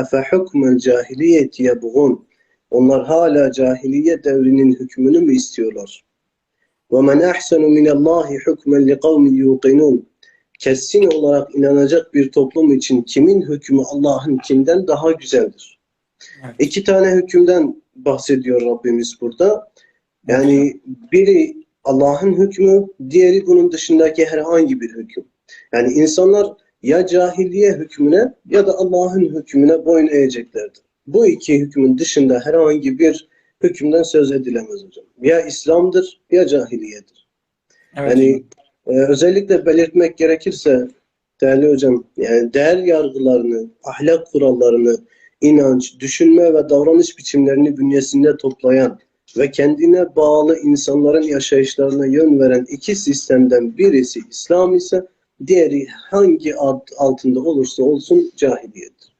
Efe hukmel cahiliyet yebğun. Onlar hala cahiliye devrinin hükmünü mü istiyorlar? Ve men ehsenu minallahi hukmen li kavmin yuqinun. Kesin olarak inanacak bir toplum için kimin hükmü Allah'ın kimden daha güzeldir? Evet. İki tane hükümden bahsediyor Rabbimiz burada. Yani biri Allah'ın hükmü, diğeri bunun dışındaki herhangi bir hüküm. Yani insanlar ya cahiliye hükmüne ya da Allah'ın hükmüne boyun eğeceklerdir. Bu iki hükmün dışında herhangi bir hükümden söz edilemez hocam. Ya İslam'dır ya cahiliyedir. Evet. Yani e, özellikle belirtmek gerekirse değerli hocam yani değer yargılarını, ahlak kurallarını, inanç, düşünme ve davranış biçimlerini bünyesinde toplayan ve kendine bağlı insanların yaşayışlarına yön veren iki sistemden birisi İslam ise diğeri hangi ad altında olursa olsun cahiliyedir.